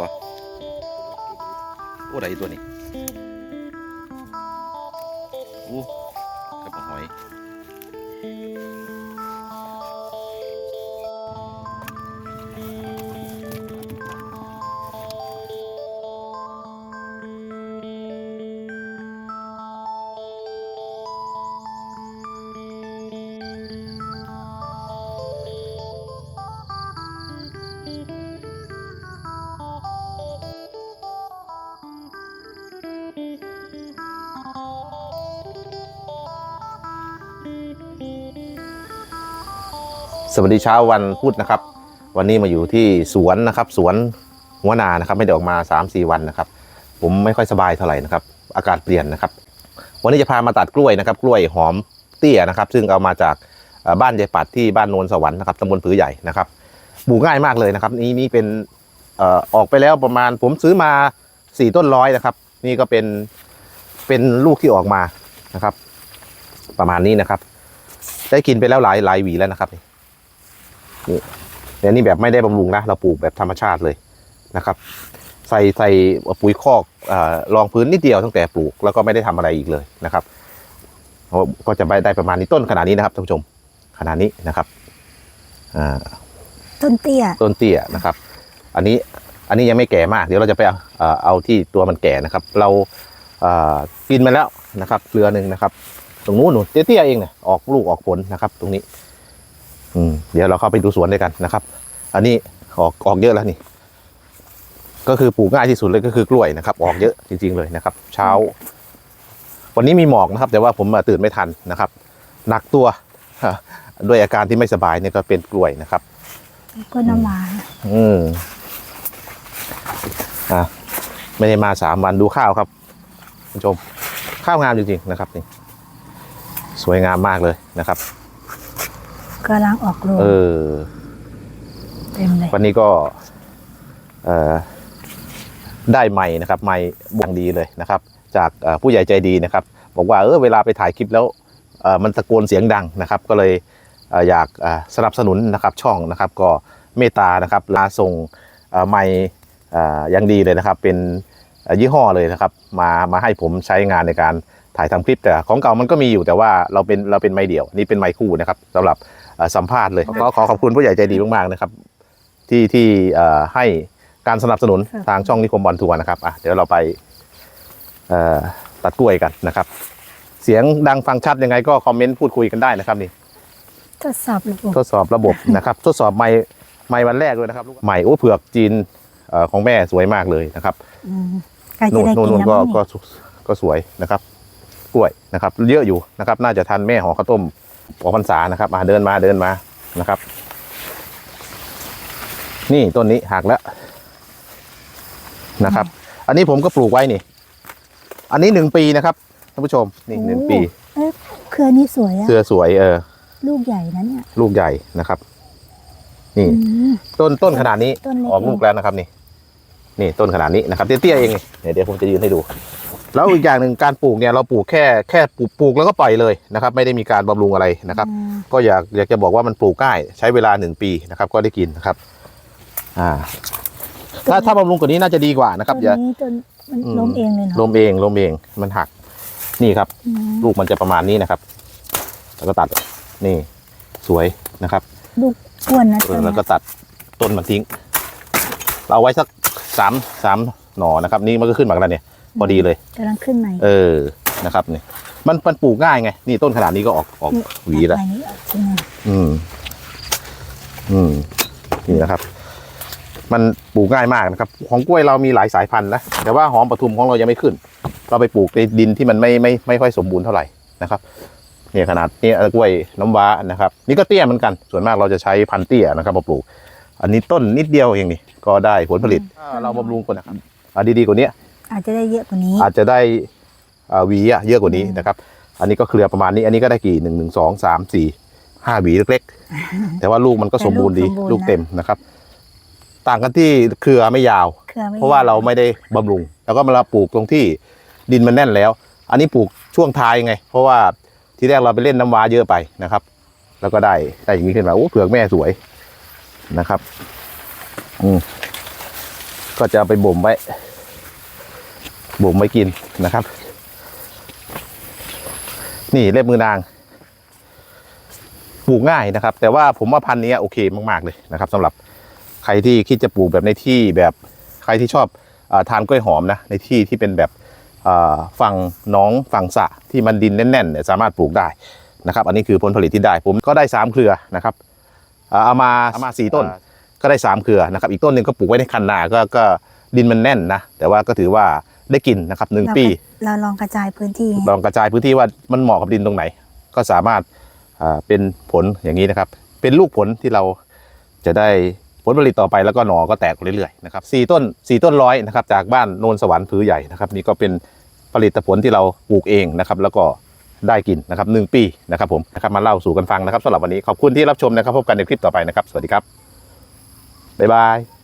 บ่โอ้ไรตัวนี้โอ้ สวัสดีเช้าวันพุธนะครับ วันนี้มาอยู่ที่สวนนะครับ สวนหัวนานะครับ ไม่ได้ออกมา 3-4 วันนะครับ ผมไม่ค่อยสบายเท่าไหร่นะครับ อากาศเปลี่ยนนะครับ วันนี้จะพามาตัดกล้วยนะครับ กล้วยหอมเตี้ยนะครับ ซึ่งเอามาจากบ้านยายปัดที่บ้านโนนสวรรค์นะครับตำบลผือใหญ่นะครับปลูกง่ายมากเลยนะครับ นี่นี่เป็นออออกไปแล้วประมาณผมซื้อมาสี่ต้นร้อยนะครับ นี่ก็เป็นเป็นลูกที่ออกมานะครับ ประมาณนี้นะครับ ได้กินไปแล้วหลายหลายหวีแล้วนะครับ นี่นี่แต่นี่แบบไม่ได้บำรุงนะ เราปลูกแบบธรรมชาติเลยนะครับ ใส่ใส่ปุ๋ยคอกเอ่อรองพื้นนิดเดียวตั้งแต่ปลูกแล้วก็ไม่ได้ทำอะไรอีกเลยนะครับก็จะได้ประมาณนี้ต้นขนาดนี้นะครับท่านผู้ชมขนาดนี้นะครับอ่าต้นเตี้ยต้นเตี้ยนะครับ อันนี้อันนี้ยังไม่แก่มาก เดี๋ยวเราจะไปเอาเอ่อเอาที่ตัวมันแก่นะครับ เราเอ่อกินมาแล้วนะครับเกลือหนึ่งนะครับ ตรงนู้นหนูเตี้ยๆเองเนี่ยออกลูกออกผลนะครับ ตรงนี้ อืมเดี๋ยวเราเข้าไปดูสวนด้วยกันนะครับ อันนี้ออกออกเยอะแล้วนี่ ก็คือปลูกง่ายที่สุดเลยก็คือกล้วยนะครับ ออกเยอะจริง ๆเลยนะครับ เช้า วันนี้มีหมอกนะครับ แต่ว่าผมมาตื่นไม่ทันนะครับหนักตัวด้วยอาการที่ไม่สบายเนี่ยก็เป็นกล้วยนะครับก็น้ำหวานอืมอะไม่ได้มาสามวันดูข้าวครับคุณผู้ชมข้าวงามจริงๆนะครับนี่สวยงามมากเลยนะครับ กำลังออกรวงเออ เต็มเลยวันนี้ก็ เอ่อได้ไม้นะครับไม้บวงดีเลยนะครับ จากเอ่อผู้ใหญ่ใจดีนะครับ บอกว่าเออเวลาไปถ่ายคลิปแล้วเอ่อมันตะโกนเสียงดังนะครับ ก็เลยเอ่ออยากเอ่อสนับสนุนนะครับช่องนะครับ ก็เมตตานะครับลาส่งเอ่อไม้เอ่ออยังดีเลยนะครับ เป็นเอ่อยี่ห้อเลยนะครับ มามาให้ผมใช้งานในการ ถ่ายทำคลิปแต่ของเก่ามันก็มีอยู่แต่ว่าเราเป็นเราเป็นไม้เดี่ยวนี่เป็นไม้คู่นะครับสำหรับเอ่อสัมภาษณ์เลยขอขอขอบคุณผู้ใหญ่ใจดีมากๆนะครับ ที่ที่เอ่อให้การสนับสนุนทางช่องนิคมบอลทัวร์นะครับอะเดี๋ยวเราไปเอ่อตัดกล้วยกันนะครับ เสียงดังฟังชัดยังไงก็คอมเมนต์พูดคุยกันได้นะครับนี่ทดสอบระบบทดสอบระบบนะครับ ทดสอบไม้ไม้วันแรกด้วยนะครับไม้โอ้เผือกจีนเอ่อของแม่สวยมากเลยนะครับอืมใกล้จะนู่นได้นู่นกินนู่นแล้วก็มั้งก็นี่ก็สวยนะครับ กล้วยนะครับ เยอะอยู่นะครับ น่าจะทันแม่ห่อข้าวต้มออกพรรษานะครับมาเดินมาเดินมานะครับ นี่ต้นนี้หักแล้วนะครับ อันนี้ผมก็ปลูกไว้นี่ อันนี้หนึ่งปีนะครับท่านผู้ชมนี่หนึ่งปีเอ๊ะเครือนี้สวยอะเสื้อสวยเออ ลูกใหญ่นะเนี่ย ลูกใหญ่นะครับ นี่อืมต้นต้นขนาดนี้ ต้นเล็ก ออกลูกแล้วนะครับ นี่ นี่ต้นขนาดนี้นะครับเตี้ยๆเองนี่เดี๋ยวเดี๋ยวผมจะยืนให้ดู แล้วอีกอย่างหนึ่งการปลูกเนี่ยเราปลูกแค่แค่ปลูกปลูกแล้วก็ปล่อยเลยนะครับ ไม่ได้มีการบำรุงอะไรนะครับอืมก็อยากอยากจะบอกว่ามันปลูกง่ายใช้เวลาหนึ่งปีนะครับ ก็ได้กินนะครับ อ่า ถ้าถ้าบำรุงกว่านี้น่าจะดีกว่านะครับต้นอย่านี้ต้นมันอืมล้มเองเลยเนาะลมเองลมเองมันหัก นี่ครับอืมลูกมันจะประมาณนี้นะครับ แล้วก็ตัดนี่สวยนะครับลูกอ้วนนะเอต้อนแล้วเนี้ก็ยตัดต้นมันทิ้ง เราเอาไว้สักสามสามหน่อนะครับ นี่มันก็ขึ้นมาแล้วเนี่ย พอดีเลยกำลังขึ้นใหม่เออนะครับนี่มันมันปลูกง่ายไงนี่ต้นขนาดนี้ก็ออกออกหวีแล้วตัดไปนี่ออกใช่ไหมอืม อืมนี่นะครับ มันปลูกง่ายมากนะครับ ของกล้วยเรามีหลายสายพันธุ์นะแต่ว่าหอมปทุมของเรายังไม่ขึ้น เราไปปลูกในดินที่มันไม่ไม่ไม่ค่อยสมบูรณ์เท่าไหร่นะครับเนี่ยขนาดนี้กล้วยน้ำว้านะครับ นี่ก็เตี้ยเหมือนกัน ส่วนมากเราจะใช้พันธุ์เตี้ยนะครับมาปลูก อันนี้ต้นนิดเดียวเองนี่ก็ได้ผลผลิตถ้าเราบำรุงก่อนนะครับอะดีๆกว่านี้ อาจจะได้เยอะกว่านี้ อาจจะได้อ่าหวีอะเยอะกว่านี้นะครับ อันนี้ก็เครือประมาณนี้ อันนี้ก็ได้กี่หนึ่งหนึ่งสองสามสี่ห้าหวีเล็กๆ แต่ว่าลูกมันก็สมบูรณ์ดีแต่ลูกสมบูรณ์นะลูกเต็มนะครับ ต่างกันที่เครือไม่ยาวเครือไม่เพราะว่าเราไม่ได้บำรุง แล้วก็มาเราปลูกตรงที่ดินมันแน่นแล้ว อันนี้ปลูกช่วงท้ายไง เพราะว่าที่แรกเราไปเล่นน้ำว้าเยอะไปนะครับ แล้วก็ได้ได้อย่างนี้ขึ้นมาโอ้เผือกแม่สวยนะครับ อืมก็จะเอาไปบ่มไว้ บ่มไว้กินนะครับ นี่เล็บมือนางปลูกง่ายนะครับ แต่ว่าผมว่าพันธุ์นี้โอเคมาก ๆ เลยนะครับสำหรับใครที่คิดจะปลูกแบบในที่แบบใครที่ชอบอทานกล้วยหอมนะในที่ที่เป็นแบบฝั่งน้องฝั่งสะที่มันดินแน่นๆเนี่ยสามารถปลูกได้นะครับ อันนี้คือผลผลิตที่ได้ผมก็ได้สามเครือนะครับเอามาเอามาสี่ต้นก็ได้สามเครือนะครับ อีกต้นหนึ่งก็ปลูกไว้ในคันนาก็ก็ดินมันแน่นนะแต่ว่าก็ถือว่า ได้กินนะครับหนึ่งเราปี เราลองกระจายพื้นที่ ลองกระจายพื้นที่ว่ามันเหมาะกับดินตรงไหน ก็สามารถอ่าเป็นผลอย่างนี้นะครับ เป็นลูกผลที่เราจะได้ผลผลิตต่อไปแล้วก็หนอก็แตกเรื่อยๆนะครับสี่ต้นสี่ต้นร้อยนะครับจากบ้านโนนสวรรค์ผือใหญ่นะครับนี่ก็เป็นผลิตผลที่เราปลูกเองนะครับแล้วก็ได้กินนะครับหนึ่งปีนะครับผมนะครับมาเล่าสู่กันฟังนะครับสำหรับวันนี้ขอบคุณที่รับชมนะครับพบกันในคลิปต่อไปนะครับ สวัสดีครับบ๊ายบาย